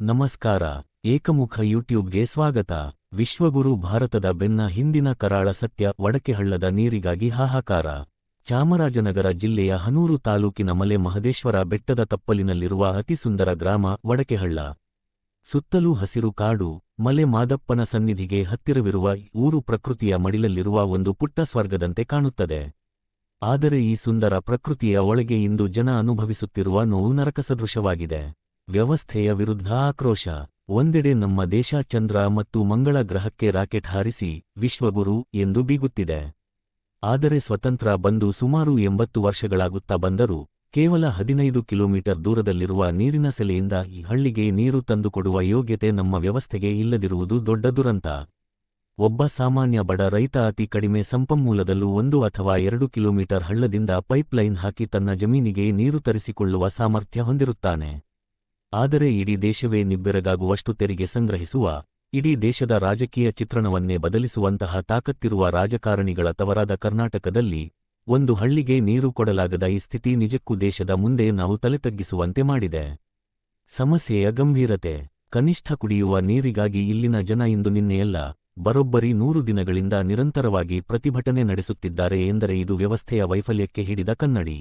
ನಮಸ್ಕಾರ, ಏಕಮುಖ ಯೂಟ್ಯೂಬ್ಗೆ ಸ್ವಾಗತ. ವಿಶ್ವಗುರು ಭಾರತದ ಬೆನ್ನ ಹಿಂದಿನ ಕರಾಳ ಸತ್ಯ ವಡಕೆಹಳ್ಳದ ನೀರಿಗಾಗಿ ಹಾಹಾಕಾರ. ಚಾಮರಾಜನಗರ ಜಿಲ್ಲೆಯ ಹನೂರು ತಾಲೂಕಿನ ಮಲೆ ಮಹದೇಶ್ವರ ಬೆಟ್ಟದ ತಪ್ಪಲಿನಲ್ಲಿರುವ ಅತಿ ಸುಂದರ ಗ್ರಾಮ ವಡಕೆಹಳ್ಳ. ಸುತ್ತಲೂ ಹಸಿರು ಕಾಡು, ಮಲೆ ಮಾದಪ್ಪನ ಸನ್ನಿಧಿಗೆ ಹತ್ತಿರವಿರುವ ಊರು ಪ್ರಕೃತಿಯ ಮಡಿಲಲ್ಲಿರುವ ಒಂದು ಪುಟ್ಟ ಸ್ವರ್ಗದಂತೆ ಕಾಣುತ್ತದೆ. ಆದರೆ ಈ ಸುಂದರ ಪ್ರಕೃತಿಯ ಒಳಗೆ ಇಂದು ಜನ ಅನುಭವಿಸುತ್ತಿರುವ ನೋವು ನರಕಸದೃಶವಾಗಿದೆ. ವ್ಯವಸ್ಥೆಯ ವಿರುದ್ಧ ಆಕ್ರೋಶ. ಒಂದೆಡೆ ನಮ್ಮ ದೇಶ ಚಂದ್ರ ಮತ್ತು ಮಂಗಳ ಗ್ರಹಕ್ಕೆ ರಾಕೆಟ್ ಹಾರಿಸಿ ವಿಶ್ವಗುರು ಎಂದು ಬೀಗುತ್ತಿದೆ. ಆದರೆ ಸ್ವತಂತ್ರ ಬಂದು ಸುಮಾರು ಎಂಬತ್ತು ವರ್ಷಗಳಾಗುತ್ತಾ ಬಂದರೂ ಕೇವಲ ಹದಿನೈದು ಕಿಲೋಮೀಟರ್ ದೂರದಲ್ಲಿರುವ ನೀರಿನ ಸೆಲೆಯಿಂದ ಈ ಹಳ್ಳಿಗೆ ನೀರು ತಂದುಕೊಡುವ ಯೋಗ್ಯತೆ ನಮ್ಮ ವ್ಯವಸ್ಥೆಗೆ ಇಲ್ಲದಿರುವುದು ದೊಡ್ಡ ದುರಂತ. ಒಬ್ಬ ಸಾಮಾನ್ಯ ಬಡ ರೈತ ಅತಿ ಕಡಿಮೆ ಸಂಪನ್ಮೂಲದಲ್ಲೂ ಒಂದು ಅಥವಾ ಎರಡು ಕಿಲೋಮೀಟರ್ ಹಳ್ಳದಿಂದ ಪೈಪ್ಲೈನ್ ಹಾಕಿ ತನ್ನ ಜಮೀನಿಗೆ ನೀರು ತರಿಸಿಕೊಳ್ಳುವ ಸಾಮರ್ಥ್ಯ ಹೊಂದಿರುತ್ತಾನೆ. ಆದರೆ ಇಡೀ ದೇಶವೇ ನಿಬ್ಬೆರಗಾಗುವಷ್ಟು ತೆರಿಗೆ ಸಂಗ್ರಹಿಸುವ, ಇಡೀ ದೇಶದ ರಾಜಕೀಯ ಚಿತ್ರಣವನ್ನೇ ಬದಲಿಸುವಂತಹ ತಾಕತ್ತಿರುವ ರಾಜಕಾರಣಿಗಳ ತವರಾದ ಕರ್ನಾಟಕದಲ್ಲಿ ಒಂದು ಹಳ್ಳಿಗೆ ನೀರು ಕೊಡಲಾಗದ ಈ ಸ್ಥಿತಿ ನಿಜಕ್ಕೂ ದೇಶದ ಮುಂದೆ ನಾವು ತಲೆತಗ್ಗಿಸುವಂತೆ ಮಾಡಿದೆ. ಸಮಸ್ಯೆಯ ಗಂಭೀರತೆ, ಕನಿಷ್ಠ ಕುಡಿಯುವ ನೀರಿಗಾಗಿ ಇಲ್ಲಿನ ಜನ ಇಂದು ನಿನ್ನೆಯಲ್ಲ, ಬರೋಬ್ಬರಿ ನೂರು ದಿನಗಳಿಂದ ನಿರಂತರವಾಗಿ ಪ್ರತಿಭಟನೆ ನಡೆಸುತ್ತಿದ್ದಾರೆ ಎಂದರೆ ಇದು ವ್ಯವಸ್ಥೆಯ ವೈಫಲ್ಯಕ್ಕೆ ಹಿಡಿದ ಕನ್ನಡಿ.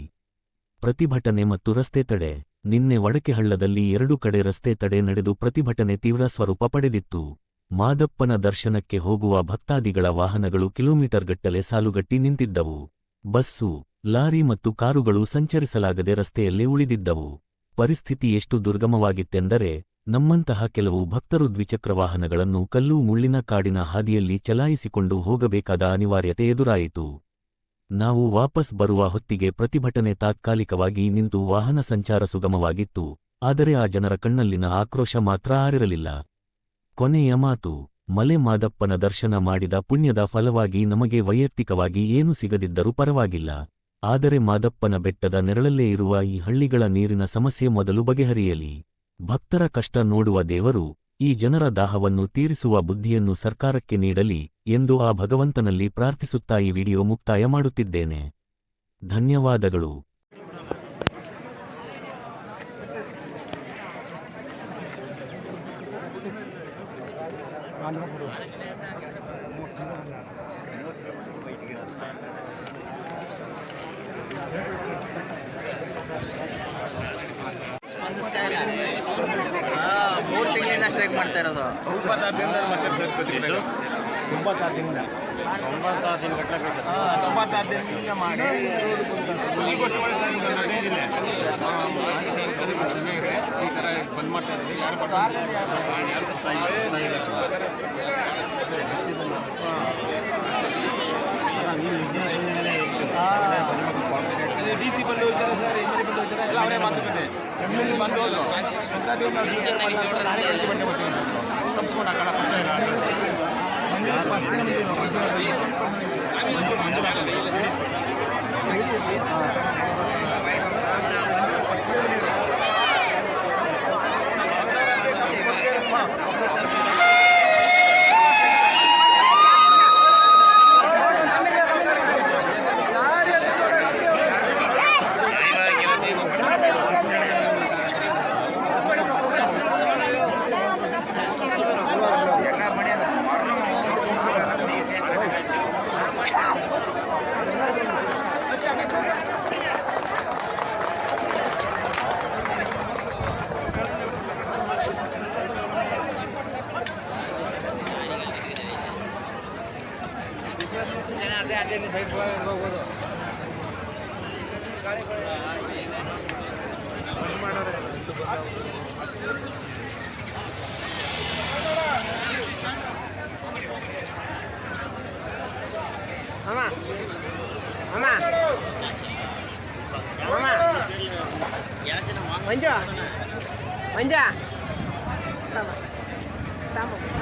ಪ್ರತಿಭಟನೆ ಮತ್ತು ರಸ್ತೆ ತಡೆ ನಿನ್ನೆ ವಡಕೆಹಳ್ಳದಲ್ಲಿ ಎರಡು ಕಡೆ ರಸ್ತೆ ತಡೆ ನಡೆದು ಪ್ರತಿಭಟನೆ ತೀವ್ರ ಸ್ವರೂಪ ಪಡೆದಿತ್ತು. ಮಾದಪ್ಪನ ದರ್ಶನಕ್ಕೆ ಹೋಗುವ ಭಕ್ತಾದಿಗಳ ವಾಹನಗಳು ಕಿಲೋಮೀಟರ್ಗಟ್ಟಲೆ ಸಾಲುಗಟ್ಟಿ ನಿಂತಿದ್ದವು. ಬಸ್ಸು, ಲಾರಿ ಮತ್ತು ಕಾರುಗಳು ಸಂಚರಿಸಲಾಗದೆ ರಸ್ತೆಯಲ್ಲೇ ಉಳಿದಿದ್ದವು. ಪರಿಸ್ಥಿತಿ ಎಷ್ಟು ದುರ್ಗಮವಾಗಿತ್ತೆಂದರೆ, ನಮ್ಮಂತಹ ಕೆಲವು ಭಕ್ತರು ದ್ವಿಚಕ್ರ ವಾಹನಗಳನ್ನು ಕಲ್ಲು ಮುಳ್ಳಿನ ಕಾಡಿನ ಹಾದಿಯಲ್ಲಿ ಚಲಾಯಿಸಿಕೊಂಡು ಹೋಗಬೇಕಾದ ಅನಿವಾರ್ಯತೆ ಎದುರಾಯಿತು. ನಾವು ವಾಪಸ್ ಬರುವ ಹೊತ್ತಿಗೆ ಪ್ರತಿಭಟನೆ ತಾತ್ಕಾಲಿಕವಾಗಿ ನಿಂತು ವಾಹನ ಸಂಚಾರ ಸುಗಮವಾಗಿತ್ತು, ಆದರೆ ಆ ಜನರ ಕಣ್ಣಲ್ಲಿನ ಆಕ್ರೋಶ ಮಾತ್ರ ಆರಿರಲಿಲ್ಲ. ಕೊನೆಯ ಮಾತು, ಮಲೆ ಮಾದಪ್ಪನ ದರ್ಶನ ಮಾಡಿದ ಪುಣ್ಯದ ಫಲವಾಗಿ ನಮಗೆ ವೈಯಕ್ತಿಕವಾಗಿ ಏನು ಸಿಗದಿದ್ದರೂ ಪರವಾಗಿಲ್ಲ. ಆದರೆ ಮಾದಪ್ಪನ ಬೆಟ್ಟದ ನೆರಳಲ್ಲೇ ಇರುವ ಈ ಹಳ್ಳಿಗಳ ನೀರಿನ ಸಮಸ್ಯೆ ಮೊದಲು ಬಗೆಹರಿಯಲಿ. ಭಕ್ತರ ಕಷ್ಟ ನೋಡುವ ದೇವರು, ಈ ಜನರ ದಾಹವನ್ನು ತೀರಿಸುವ ಬುದ್ಧಿಯನ್ನು ಸರ್ಕಾರಕ್ಕೆ ನೀಡಲಿ. ಎಂದು ಆ ಭಗವಂತನಲ್ಲಿ ಪ್ರಾರ್ಥಿಸುತ್ತಾ ಈ ವಿಡಿಯೋ ಮುಕ್ತಾಯ ಮಾಡುತ್ತಿದ್ದೇನೆ. ಧನ್ಯವಾದಗಳು. ಮೂರು ತಿಂಗಳಿಂದ ಸ್ಟ್ರೈಕ್ ಮಾಡ್ತಾ ಇರೋದು. ಒಂಬತ್ತಾರದಿಂದ ದಿನ. ಒಂಬತ್ತಾರು ದಿನ ಒಂಬತ್ತಾರು ದಿನದಿಂದ ಮಾಡಿ. ಈ ಥರ ಬಂದ್ ಮಾಡ್ತಾ ಇದ್ದೀವಿ. ಯಾರು ಯಾರು ಡಿ ಸಿ ಬಂದು ಹೋಗ್ತಾರೆ ಸರ್ ಎಂ ಎಲ್ ಎ ಬಂದು ಹೋಗ್ತಾರೆ. ಎಲ್ಲ ಅವರೇ ಮಾತುಕತೆ. ಎಂ ಎಲ್ ಎ ಬಂದು ಹೋದ್ರು. ಸಂಕ್ರಾಂತಿ ನಾವು ತಪ್ಪಿಸ್ಕೊಂಡು. আমি ಅದೇ ಅದೇ ಸೈಡ್ ಹೋಗ್ಬೋದು ಅಮ್ಮ ಅಮ್ಮ ಅಮ್ಮ ಮಂಜು ಮಂಜ ತಮ್ಮ ತಮ್ಮ